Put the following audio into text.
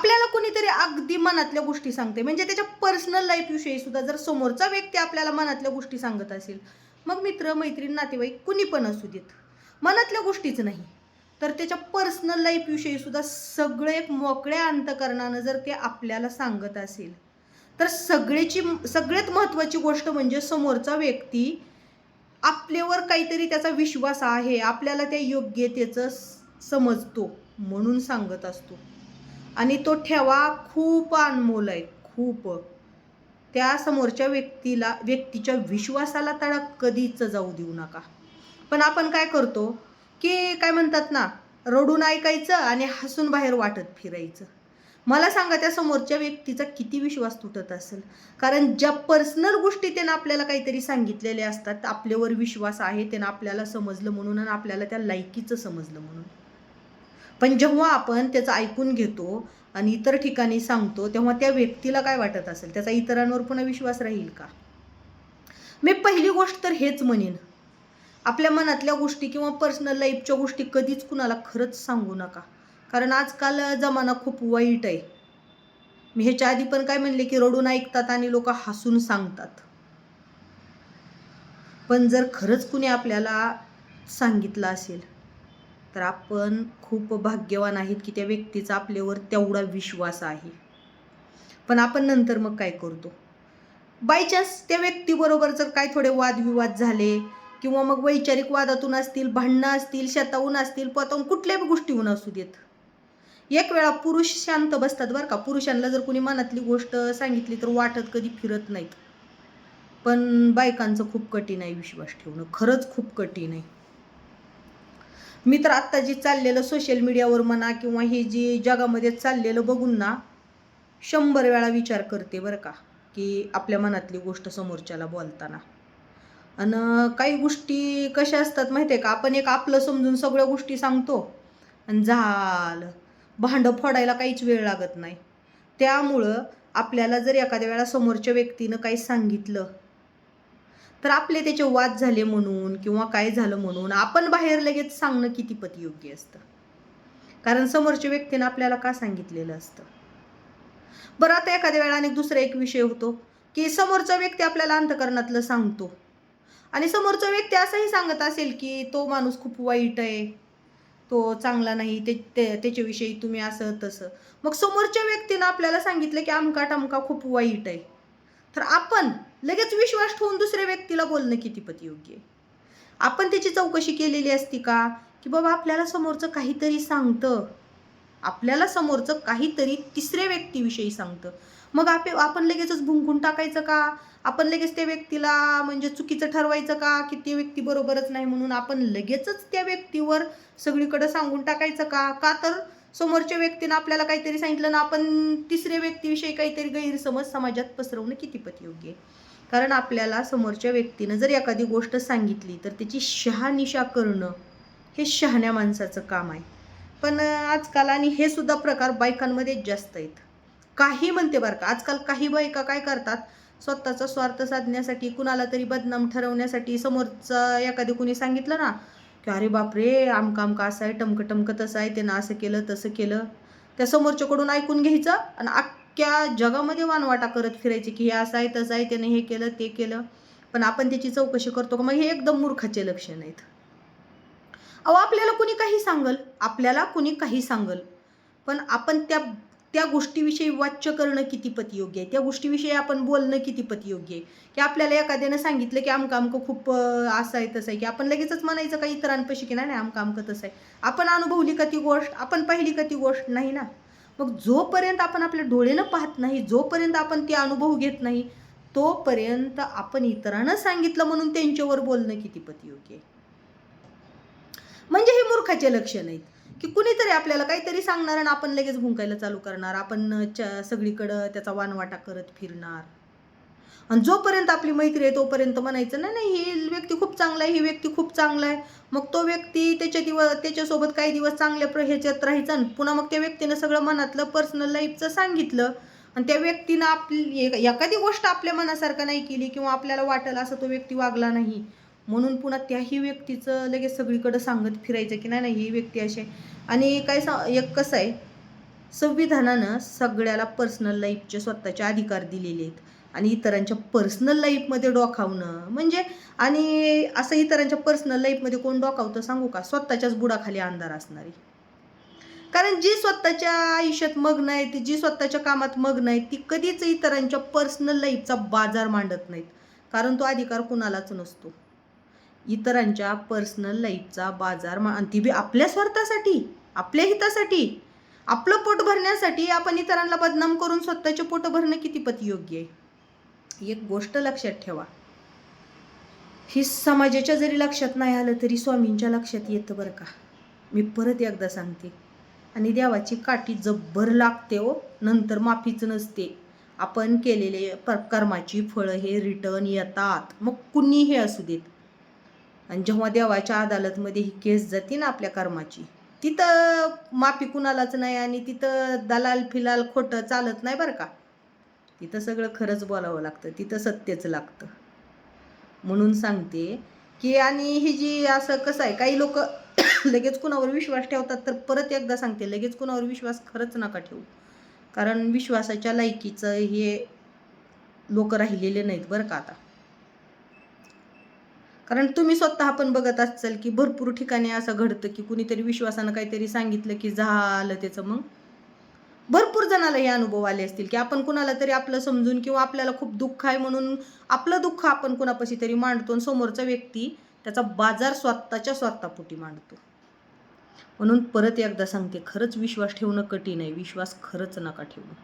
आपल्याला कोणीतरी अगदी मनातल्या गोष्टी सांगते. म्हणजे त्याच्या पर्सनल लाईफविषयी सुद्धा जर समोरचा व्यक्ती आपल्याला मनातल्या गोष्टी सांगत असेल मग मित्र मैत्रीण नातेवाईक कुणी पण असू देत. मनातल्या गोष्टीच नाही. तर त्याच्या पर्सनल लाईफविषयी सुद्धा सगळे मोकळ्या अंतकरणानं जर ते आपल्याला सांगत असेल तर सगळ्याची सगळ्यात महत्त्वाची गोष्ट म्हणजे समोरचा व्यक्ती आपल्यावर काहीतरी त्याचा विश्वास आहे आपल्याला त्या योग्यतेचं समजतो म्हणून सांगत असतो. आणि तो ठेवा खूप अनमोल आहे खूप. त्या समोरच्या व्यक्तीला व्यक्तीच्या विश्वासाला तडा कधीच जाऊ देऊ नका. पण आपण काय करतो की काय म्हणतात ना रडून ऐकायचं आणि हसून बाहेर वाटत फिरायचं. मला सांगा त्या समोरच्या व्यक्तीचा किती विश्वास तुटत असेल? कारण ज्या पर्सनल गोष्टी त्यानं आपल्याला काहीतरी सांगितलेल्या असतात आपल्यावर विश्वास आहे त्यानं आपल्याला समजलं म्हणून आणि आपल्याला त्या लायकीचं समजलं म्हणून. पण जेव्हा आपण त्याचं ऐकून घेतो आणि इतर ठिकाणी सांगतो तेव्हा त्या व्यक्तीला काय वाटत असेल? त्याचा इतरांवर पुन्हा विश्वास राहील का? मी पहिली गोष्ट तर हेच म्हणेन. आपल्या मनातल्या गोष्टी किंवा पर्सनल लाईफच्या गोष्टी कधीच कुणाला खरंच सांगू नका. कारण आजकाल जमाना खूप वाईट आहे. मी ह्याच्या आधी पण काय म्हणले की रडून ऐकतात आणि लोक हसून सांगतात. पण जर खरंच कुणी आपल्याला सांगितलं असेल तर आपण खूप भाग्यवान आहेत की त्या व्यक्तीचा आपल्यावर तेवढा विश्वास आहे. पण आपण नंतर मग काय करतो? बाय चान्स त्या व्यक्तीबरोबर जर काय थोडे वादविवाद झाले किंवा मग वैचारिक वादातून असतील भांडणं असतील शेताहून असतील पताहून कुठल्याही गोष्टीहून असू देत. एक वेळा पुरुष शांत बसतात बरं का. पुरुषांना जर कुणी मनातली गोष्ट सांगितली तर वाटत कधी फिरत नाहीत. पण बायकांचं खूप कठीण आहे विश्वास ठेवणं. खरंच खूप कठीण आहे. मी तर आत्ता जे चाललेलं सोशल मीडियावर म्हणा किंवा हे जे जगामध्ये चाललेलं बघून ना शंभर वेळा विचार करते बरं का की आपल्या मनातली गोष्ट समोरच्याला बोलताना. आणि काही गोष्टी कशा असतात माहिती आहे का आपण एक आपलं समजून सगळ्या गोष्टी सांगतो आणि झालं. भांडं फोडायला काहीच वेळ लागत नाही. त्यामुळं आपल्याला जर एखाद्या वेळा समोरच्या व्यक्तीनं काही सांगितलं तर आपले त्याचे वाद झाले म्हणून किंवा काय झालं म्हणून आपण बाहेर लगेच सांगणं किती पती योग्य असतं? कारण समोरच्या व्यक्तीनं आपल्याला का सांगितलेलं असतं? बरं आता एखाद्या वेळा अनेक दुसरा एक विषय होतो की समोरचा व्यक्ती आपल्याला अंतकरणातलं सांगतो. आणि समोरचा व्यक्ती असंही सांगत असेल की तो माणूस खूप वाईट आहे तो चांगला नाही ते ते- त्याच्याविषयी तुम्ही असं तसं. मग समोरच्या व्यक्तीनं आपल्याला सांगितलं की आमका टमका खूप वाईट आहे. तर आपण लगेच विश्वास ठेवून दुसऱ्या व्यक्तीला बोलणं कितीपत योग्य आहे? आपण त्याची चौकशी केलेली असती का? की बाबा आपल्याला समोरचं काहीतरी सांगतं. आपल्याला समोरचं काहीतरी तिसऱ्या व्यक्तीविषयी सांगतं. मग आपे आपण लगेचच भुंकून टाकायचं का? आपण लगेच त्या व्यक्तीला म्हणजे चुकीचं ठरवायचं का? की ती व्यक्ती बरोबरच नाही म्हणून आपण लगेचच त्या व्यक्तीवर सगळीकडं सांगून टाकायचं का? का तर समोरच्या व्यक्तीनं आपल्याला काहीतरी सांगितलं ना आपण तिसऱ्या व्यक्तीविषयी काहीतरी गैरसमज समाजात पसरवणं कितीपत योग्य आहे? कारण आपल्याला समोरच्या व्यक्तीनं जर एखादी गोष्ट सांगितली तर त्याची शहानिशा करणं हे शहाण्या माणसाचं काम आहे. पण आजकाल आणि हे सुद्धा प्रकार बायकांमध्येच जास्त आहेत. काही म्हणते बरं का आजकाल काही बायका काय करतात? स्वतःचा स्वार्थ साधण्यासाठी कुणाला तरी बदनाम ठरवण्यासाठी समोरचं एखादे कुणी सांगितलं ना की अरे बापरे आमका आमका असं आहे टमकं टमकं तसं आहे त्यानं असं केलं तसं केलं. त्या समोरच्याकडून ऐकून घ्यायचं आणि अख्ख्या जगामध्ये वानवाटा करत फिरायची की हे असं आहे तसं आहे त्याने हे केलं ते केलं. पण आपण त्याची चौकशी करतो का? मग हे एकदम मूर्खाचे लक्षण आहेत अहो आपल्याला कुणी काही सांगल? आपल्याला कुणी काही सांगल? पण आपण त्या त्या गोष्टीविषयी वाच्य करणं कितीपत योग्य आहे? त्या गोष्टीविषयी आपण बोलणं कितीपत योग्य आहे? की आपल्याला एखाद्यानं सांगितलं की आमकं आमकं खूप असं आहे तसं आहे की आपण लगेचच म्हणायचं का इतरांपाशी की नाही नाही आमकं आमकं तसं आहे. आपण अनुभवली का ती गोष्ट? आपण पाहिली का ती गोष्ट? नाही ना. मग जोपर्यंत आपण आपल्या डोळेनं पाहत नाही जोपर्यंत आपण ते अनुभव घेत नाही तोपर्यंत आपण इतरांना सांगितलं म्हणून त्यांच्यावर बोलणं कितीपत योग्य आहे? म्हणजे हे मूर्खाचे लक्षण आहेत. की कुणीतरी आपल्याला काहीतरी सांगणार आणि आपण लगेच भुंकायला चालू करणार. आपण च सगळीकडं त्याचा वानवाटा करत फिरणार. आणि जोपर्यंत आपली मैत्री आहे तोपर्यंत म्हणायचं नाही नाही ही व्यक्ती खूप चांगला आहे ही व्यक्ती खूप चांगला आहे. मग तो व्यक्ती त्याच्या दिवस त्याच्यासोबत काही दिवस चांगल्या प्र ह्याच्यात राहायचं आणि पुन्हा मग त्या व्यक्तीनं सगळं मनातलं पर्सनल लाईफचं सांगितलं आणि त्या व्यक्तीनं आपली एखादी गोष्ट आपल्या मनासारखं नाही केली किंवा आपल्याला वाटेल असं तो व्यक्ती वागला नाही म्हणून पुन्हा त्याही व्यक्तीचं लगेच सगळीकडं सांगत फिरायचं की नाही नाही ही व्यक्ती अशी आहे. आणि काय सा एक कसं आहे संविधानानं सगळ्याला पर्सनल लाईफचे स्वतःचे अधिकार दिलेले आहेत. आणि इतरांच्या पर्सनल लाईफमध्ये डोकावणं म्हणजे आणि असं इतरांच्या पर्सनल लाईफमध्ये कोण डोकावतं सांगू का? स्वतःच्याच बुडाखाली अंधार असणारी. कारण जी स्वतःच्या आयुष्यात मग्न आहेत जी स्वतःच्या कामात मग्न आहेत ती कधीच इतरांच्या पर्सनल लाईफचा बाजार मांडत नाहीत. कारण तो अधिकार कुणालाच नसतो. इतरांच्या पर्सनल लाईफचा बाजार मा आणि ती बी आपल्या स्वार्थासाठी आपल्या हितासाठी. आपलं पोट भरण्यासाठी आपण इतरांना बदनाम करून स्वतःचे पोट भरणं कितीपत योग्य आहे? एक गोष्ट लक्षात ठेवा. ही समाजाच्या जरी लक्षात नाही आलं तरी स्वामींच्या लक्षात येतं बरं का. मी परत एकदा सांगते. आणि देवाची काठी जब्बर लागते हो. नंतर माफीच नसते. आपण केलेले कर्माची फळं हे रिटर्न येतात. मग कुणी हे असू देत. आणि जेव्हा देवाच्या अदालतमध्ये ही केस जाते ना आपल्या कर्माची तिथं माफी कुणालाच नाही आणि तिथं दलाल फिलाल खोटं चालत नाही बरं का. तिथं सगळं खरंच बोलावं लागतं तिथं सत्यच लागतं. म्हणून सांगते की आणि ही जी असं कसं आहे काही लोक लगेच कुणावर विश्वास ठेवतात तर परत एकदा सांगते लगेच कुणावर विश्वास खरंच नका ठेवू. कारण विश्वासाच्या लायकीचं हे लोक राहिलेले नाहीत बरं का आता. कारण तुम्ही स्वतः आपण बघत असाल की भरपूर ठिकाणी असं घडतं की कुणीतरी विश्वासानं काहीतरी सांगितलं की झालं त्याचं मग? भरपूर जणाला हे अनुभव आले असतील की आपण कुणाला तरी आपलं समजून किंवा आपल्याला खूप दुःख आहे म्हणून आपलं दुःख आपण कुणापाशी तरी मांडतो आणि समोरचा व्यक्ती त्याचा बाजार स्वतःच्या स्वतःपोटी मांडतो. म्हणून परत एकदा सांगते खरंच विश्वास ठेवणं कठीण आहे. विश्वास खरंच नका ठेवू.